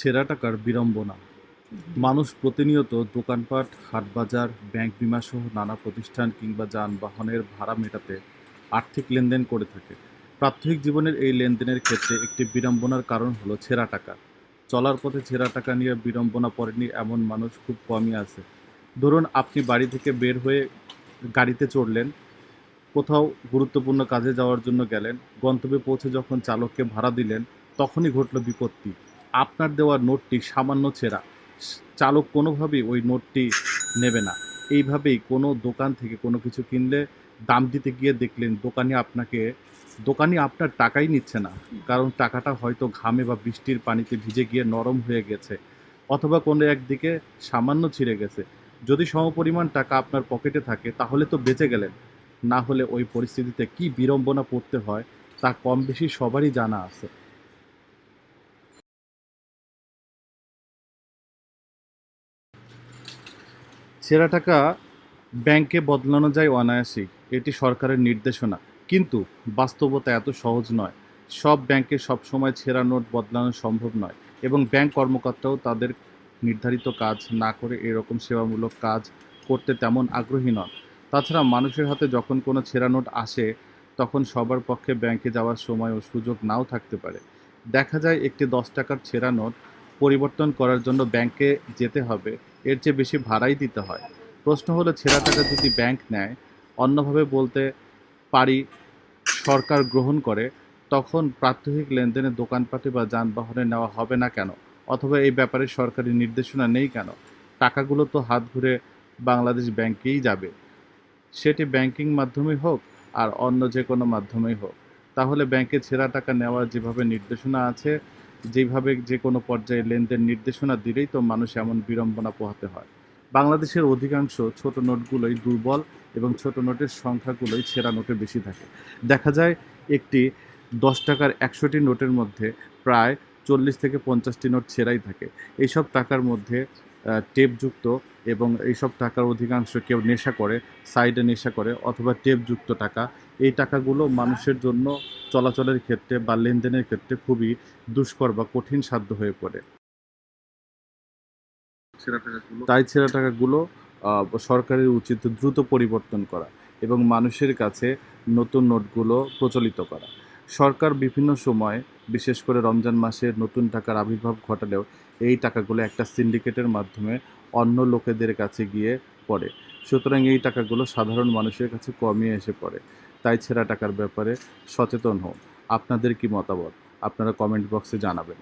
ছেঁড়া টাকার বিড়ম্বনা। মানুষ প্রতিনিয়ত দোকানপাট, হাটবাজার, ব্যাংক বিমা সহ নানা প্রতিষ্ঠান কিংবা যানবাহনের ভাড়া মেটাতে আর্থিক লেনদেন করে থাকে। প্রাত্যহিক জীবনের এই লেনদেনের ক্ষেত্রে একটি বিড়ম্বনার কারণ হলো ছেঁড়া টাকা চলার পথে ছেঁড়া টাকা নিয়ে বিড়ম্বনা পড়েনি এমন মানুষ খুব কমই আছে। ধরুন, আপনি বাড়ি থেকে বের হয়ে গাড়িতে চড়লেন, কোথাও গুরুত্বপূর্ণ কাজে যাওয়ার জন্য গেলেন, গন্তব্যে পৌঁছে যখন চালককে ভাড়া দিলেন, তখনই ঘটল বিপত্তি। আপনার দেওয়া নোটটি সামান্য ছেঁড়া। চালক কোনোভাবেই ওই নোটটি নেবে না। এইভাবেই কোনো দোকান থেকে কোনো কিছু কিনলে দাম দিতে গিয়ে দেখলেন দোকানে আপনাকে, দোকানি আপনার টাকাই নিচ্ছে না। কারণ টাকাটা হয়তো ঘামে বা বৃষ্টির পানিতে ভিজে গিয়ে নরম হয়ে গেছে অথবা কোনো একদিকে সামান্য ছিঁড়ে গেছে। যদি সমপরিমাণ টাকা আপনার পকেটে থাকে, তাহলে তো বেঁচে গেলেন। না হলে ওই পরিস্থিতিতে কি বিড়ম্বনা পড়তে হয়, তা কম বেশি সবারই জানা আছে। ছেঁড়া টাকা ব্যাংকে বদলানো যায় অনায়াসেই। এটি সরকারের নির্দেশনা। কিন্তু বাস্তবতা এত সহজ নয়। সব ব্যাংকে সবসময় ছেঁড়া নোট বদলানো সম্ভব নয় এবং ব্যাংক কর্মকর্তাও তাদের নির্ধারিত কাজ না করে এরকম সেবামূলক কাজ করতে তেমন আগ্রহী নন। তাছাড়া মানুষের হাতে যখন কোনো ছেঁড়া নোট আসে, তখন সবার পক্ষে ব্যাংকে যাওয়ার সময় ও সুযোগ নাও থাকতে পারে। দেখা যায় একটি দশ টাকার ছেঁড়া নোট পরিবর্তন করার জন্য ব্যাংকে যেতে হবে। এর চেয়ে বেশি ভাড়াই দিতে হয়। প্রশ্ন হলো, ছেঁড়া টাকা যদি ব্যাংক নেয়, অন্যভাবে বলতে পারি সরকার গ্রহণ করে, তখন প্রাত্যহিক লেনদেনে দোকানপাটে বা যানবাহনে নেওয়া হবে না কেন? অথবা এই ব্যাপারে সরকারি নির্দেশনা নেই কেন? টাকাগুলো তো হাত ঘুরে বাংলাদেশ ব্যাংকেই যাবে। সেটি ব্যাংকিং মাধ্যমে হোক, আর অন্য যে কোনো মাধ্যমেই হোক। তাহলে ব্যাংকে ছেঁড়া টাকা নেওয়ার যেভাবে নির্দেশনা আছে যেভাবে যে কোনো পর্যায়ে লেনদেন নির্দেশনা দিলেই তো মানুষ এমন বিড়ম্বনা পোহাতে হয়। বাংলাদেশের অধিকাংশ ছোট নোটগুলোই দুর্বল এবং ছোট নোটের সংখ্যাগুলোই ছেঁড়া নোটে বেশি থাকে। দেখা যায় একটি দশ টাকার একশোটি নোটের মধ্যে প্রায় চল্লিশ থেকে পঞ্চাশটি নোট ছেঁড়াই থাকে। এইসব টাকার মধ্যে টেপযুক্ত এবং এইসব টাকার অধিকাংশ কেউ নেশা করে সাইডে নেশা করে অথবা টেপযুক্ত টাকা। এই টাকাগুলো মানুষের জন্য চলাচলের ক্ষেত্রে বা লেনদেনের ক্ষেত্রে খুবই দুষ্কর বা কঠিন সাধ্য হয়ে পড়ে। তাই ছেঁড়া টাকাগুলো সরকারের উচিত দ্রুত পরিবর্তন করা এবং মানুষের কাছে নতুন নোটগুলো প্রচলিত করা। সরকার বিভিন্ন সময়, বিশেষ করে রমজান মাসে নতুন টাকার আবির্ভাব ঘটালেও এই টাকাগুলো একটা সিন্ডিকেটের মাধ্যমে অন্য লোকেদের কাছে গিয়ে পড়ে। সুতরাং এই টাকাগুলো সাধারণ মানুষের কাছে কমিয়ে এসে পড়ে। তাই ছেঁড়া টাকার ব্যাপারে সচেতন হন আপনাদের কি মতামত? আপনারা কমেন্ট বক্সে জানাবেন।